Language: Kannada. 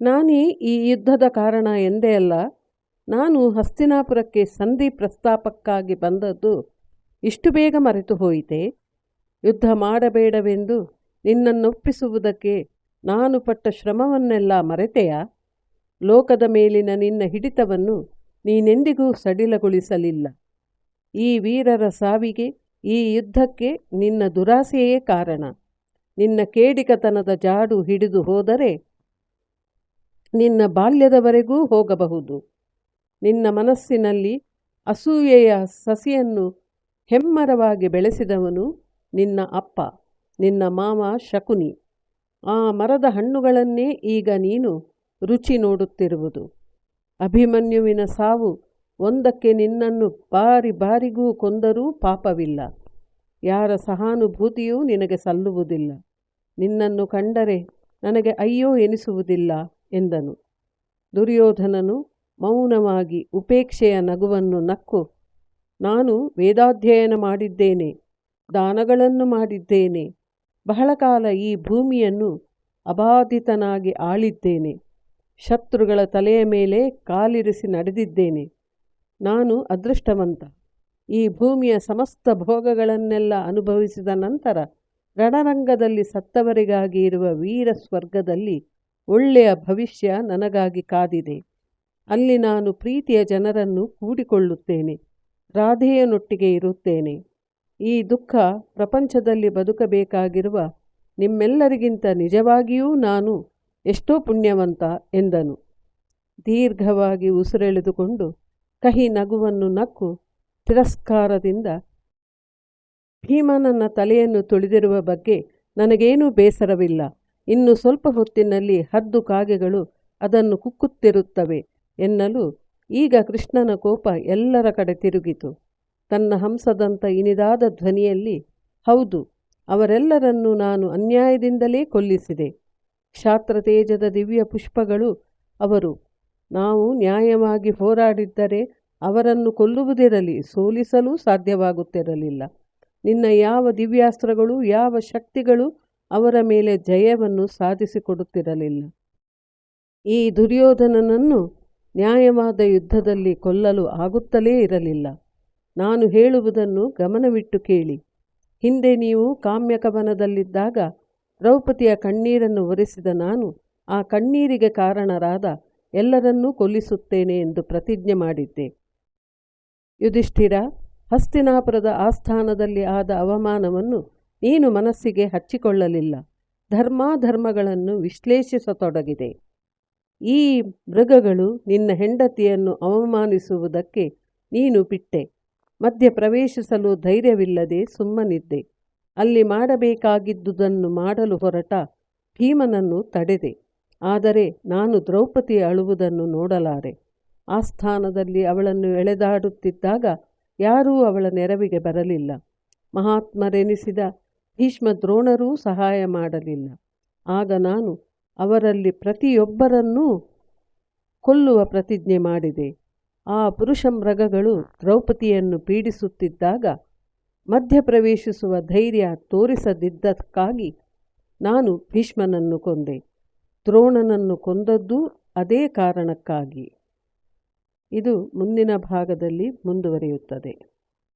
ನಾನೇ ಈ ಯುದ್ಧದ ಕಾರಣ ಎಂದೇ ಅಲ್ಲ, ನಾನು ಹಸ್ತಿನಾಪುರಕ್ಕೆ ಸಂಧಿ ಪ್ರಸ್ತಾಪಕ್ಕಾಗಿ ಬಂದದ್ದು ಇಷ್ಟು ಬೇಗ ಮರೆತು ಹೋಯಿತೆ? ಯುದ್ಧ ಮಾಡಬೇಡವೆಂದು ನಿನ್ನನ್ನೊಪ್ಪಿಸುವುದಕ್ಕೆ ನಾನು ಪಟ್ಟ ಶ್ರಮವನ್ನೆಲ್ಲ ಮರೆತೆಯಾ? ಲೋಕದ ಮೇಲಿನ ನಿನ್ನ ಹಿಡಿತವನ್ನು ನೀನೆಂದಿಗೂ ಸಡಿಲಗೊಳಿಸಲಿಲ್ಲ. ಈ ವೀರರ ಸಾವಿಗೆ ಈ ಯುದ್ಧಕ್ಕೆ ನಿನ್ನ ದುರಾಸೆಯೇ ಕಾರಣ. ನಿನ್ನ ಕೇಡಿಕತನದ ಜಾಡು ಹಿಡಿದು ಹೋದರೆ ನಿನ್ನ ಬಾಲ್ಯದವರೆಗೂ ಹೋಗಬಹುದು. ನಿನ್ನ ಮನಸ್ಸಿನಲ್ಲಿ ಅಸೂಯೆಯ ಸಸಿಯನ್ನು ಹೆಮ್ಮರವಾಗಿ ಬೆಳೆಸಿದವನು ನಿನ್ನ ಅಪ್ಪ, ನಿನ್ನ ಮಾವ ಶಕುನಿ. ಆ ಮರದ ಹಣ್ಣುಗಳನ್ನೇ ಈಗ ನೀನು ರುಚಿ ನೋಡುತ್ತಿರುವುದು. ಅಭಿಮನ್ಯುವಿನ ಸಾವು ಒಂದಕ್ಕೆ ನಿನ್ನನ್ನು ಬಾರಿ ಬಾರಿಗೂ ಕೊಂದರೂ ಪಾಪವಿಲ್ಲ. ಯಾರ ಸಹಾನುಭೂತಿಯೂ ನಿನಗೆ ಸಲ್ಲುವುದಿಲ್ಲ. ನಿನ್ನನ್ನು ಕಂಡರೆ ನನಗೆ ಅಯ್ಯೋ ಎನಿಸುವುದಿಲ್ಲ. ಎಂದನು. ದುರ್ಯೋಧನನು ಮೌನವಾಗಿ ಉಪೇಕ್ಷೆಯ ನಗುವನ್ನು ನಕ್ಕು, ನಾನು ವೇದಾಧ್ಯಯನ ಮಾಡಿದ್ದೇನೆ, ದಾನಗಳನ್ನು ಮಾಡಿದ್ದೇನೆ, ಬಹಳ ಕಾಲ ಈ ಭೂಮಿಯನ್ನು ಅಬಾಧಿತನಾಗಿ ಆಳಿದ್ದೇನೆ, ಶತ್ರುಗಳ ತಲೆಯ ಮೇಲೆ ಕಾಲಿರಿಸಿ ನಡೆದಿದ್ದೇನೆ, ನಾನು ಅದೃಷ್ಟವಂತ. ಈ ಭೂಮಿಯ ಸಮಸ್ತ ಭೋಗಗಳನ್ನೆಲ್ಲ ಅನುಭವಿಸಿದ ನಂತರ ರಣರಂಗದಲ್ಲಿ ಸತ್ತವರಿಗಾಗಿ ಇರುವ ವೀರ ಸ್ವರ್ಗದಲ್ಲಿ ಒಳ್ಳೆಯ ಭವಿಷ್ಯ ನನಗಾಗಿ ಕಾದಿದೆ. ಅಲ್ಲಿ ನಾನು ಪ್ರೀತಿಯ ಜನರನ್ನು ಕೂಡಿಕೊಳ್ಳುತ್ತೇನೆ, ರಾಧೆಯನೊಟ್ಟಿಗೆ ಇರುತ್ತೇನೆ. ಈ ದುಃಖ ಪ್ರಪಂಚದಲ್ಲಿ ಬದುಕಬೇಕಾಗಿರುವ ನಿಮ್ಮೆಲ್ಲರಿಗಿಂತ ನಿಜವಾಗಿಯೂ ನಾನು ಎಷ್ಟೋ ಪುಣ್ಯವಂತ ಎಂದನು. ದೀರ್ಘವಾಗಿ ಉಸಿರೆಳೆದುಕೊಂಡು ಕಹಿ ನಗುವನ್ನು ನಕ್ಕು ತಿರಸ್ಕಾರದಿಂದ ಭೀಮನನ್ನ ತಲೆಯನ್ನು ತುಳಿದಿರುವ ಬಗ್ಗೆ ನನಗೇನೂ ಬೇಸರವಿಲ್ಲ. ಇನ್ನು ಸ್ವಲ್ಪ ಹೊತ್ತಿನಲ್ಲಿ ಹದ್ದು ಕಾಗೆಗಳು ಅದನ್ನು ಕುಕ್ಕುತ್ತಿರುತ್ತವೆ ಎನ್ನಲು ಈಗ ಕೃಷ್ಣನ ಕೋಪ ಎಲ್ಲರ ಕಡೆ ತಿರುಗಿತು. ತನ್ನ ಹಂಸದಂತ ಇನಿದಾದ ಧ್ವನಿಯಲ್ಲಿ, ಹೌದು, ಅವರೆಲ್ಲರನ್ನು ನಾನು ಅನ್ಯಾಯದಿಂದಲೇ ಕೊಲ್ಲಿಸಿದೆ. ಕ್ಷಾತ್ರತೇಜದ ದಿವ್ಯ ಪುಷ್ಪಗಳು, ಅವರು, ನಾವು ನ್ಯಾಯವಾಗಿ ಹೋರಾಡಿದ್ದರೆ ಅವರನ್ನು ಕೊಲ್ಲುವುದಿರಲಿ, ಸೋಲಿಸಲು ಸಾಧ್ಯವಾಗುತ್ತಿರಲಿಲ್ಲ. ನಿನ್ನ ಯಾವ ದಿವ್ಯಾಸ್ತ್ರಗಳು, ಯಾವ ಶಕ್ತಿಗಳು ಅವರ ಮೇಲೆ ಜಯವನ್ನು ಸಾಧಿಸಿಕೊಡುತ್ತಿರಲಿಲ್ಲ. ಈ ದುರ್ಯೋಧನನನ್ನು ನ್ಯಾಯವಾದ ಯುದ್ಧದಲ್ಲಿ ಕೊಲ್ಲಲು ಆಗುತ್ತಲೇ ಇರಲಿಲ್ಲ. ನಾನು ಹೇಳುವುದನ್ನು ಗಮನವಿಟ್ಟು ಕೇಳಿ. ಹಿಂದೆ ನೀವು ಕಾಮ್ಯಕವನದಲ್ಲಿದ್ದಾಗ ದ್ರೌಪದಿಯ ಕಣ್ಣೀರನ್ನು ಒರೆಸಿದ ನಾನು ಆ ಕಣ್ಣೀರಿಗೆ ಕಾರಣರಾದ ಎಲ್ಲರನ್ನೂ ಕೊಲ್ಲಿಸುತ್ತೇನೆ ಎಂದು ಪ್ರತಿಜ್ಞೆ ಮಾಡಿದ್ದೆ. ಯುಧಿಷ್ಠಿರ, ಹಸ್ತಿನಾಪುರದ ಆಸ್ಥಾನದಲ್ಲಿ ಆದ ಅವಮಾನವನ್ನು ನೀನು ಮನಸ್ಸಿಗೆ ಹಚ್ಚಿಕೊಳ್ಳಲಿಲ್ಲ. ಧರ್ಮಾಧರ್ಮಗಳನ್ನು ವಿಶ್ಲೇಷಿಸತೊಡಗಿದೆ. ಈ ಮೃಗಗಳು ನಿನ್ನ ಹೆಂಡತಿಯನ್ನು ಅವಮಾನಿಸುವುದಕ್ಕೆ ನೀನು ಬಿಟ್ಟೆ. ಮಧ್ಯ ಪ್ರವೇಶಿಸಲು ಧೈರ್ಯವಿಲ್ಲದೆ ಸುಮ್ಮನಿದ್ದೆ. ಅಲ್ಲಿ ಮಾಡಬೇಕಾಗಿದ್ದುದನ್ನು ಮಾಡಲು ಹೊರಟ ಭೀಮನನ್ನು ತಡೆದೆ. ಆದರೆ ನಾನು ದ್ರೌಪದಿ ಅಳುವುದನ್ನು ನೋಡಲಾರೆ. ಆಸ್ಥಾನದಲ್ಲಿ ಅವಳನ್ನು ಎಳೆದಾಡುತ್ತಿದ್ದಾಗ ಯಾರೂ ಅವಳ ನೆರವಿಗೆ ಬರಲಿಲ್ಲ. ಮಹಾತ್ಮರೆನಿಸಿದ ಭೀಷ್ಮ ದ್ರೋಣರೂ ಸಹಾಯ ಮಾಡಲಿಲ್ಲ. ಆಗ ನಾನು ಅವರಲ್ಲಿ ಪ್ರತಿಯೊಬ್ಬರನ್ನೂ ಕೊಲ್ಲುವ ಪ್ರತಿಜ್ಞೆ ಮಾಡಿದೆ. ಆ ಪುರುಷ ಮೃಗಗಳು ದ್ರೌಪದಿಯನ್ನು ಪೀಡಿಸುತ್ತಿದ್ದಾಗ ಮಧ್ಯಪ್ರವೇಶಿಸುವ ಧೈರ್ಯ ತೋರಿಸದಿದ್ದಕ್ಕಾಗಿ ನಾನು ಭೀಷ್ಮನನ್ನು ಕೊಂದೆ. ದ್ರೋಣನನ್ನು ಕೊಂದದ್ದು ಅದೇ ಕಾರಣಕ್ಕಾಗಿ. ಇದು ಮುಂದಿನ ಭಾಗದಲ್ಲಿ ಮುಂದುವರಿಯುತ್ತದೆ.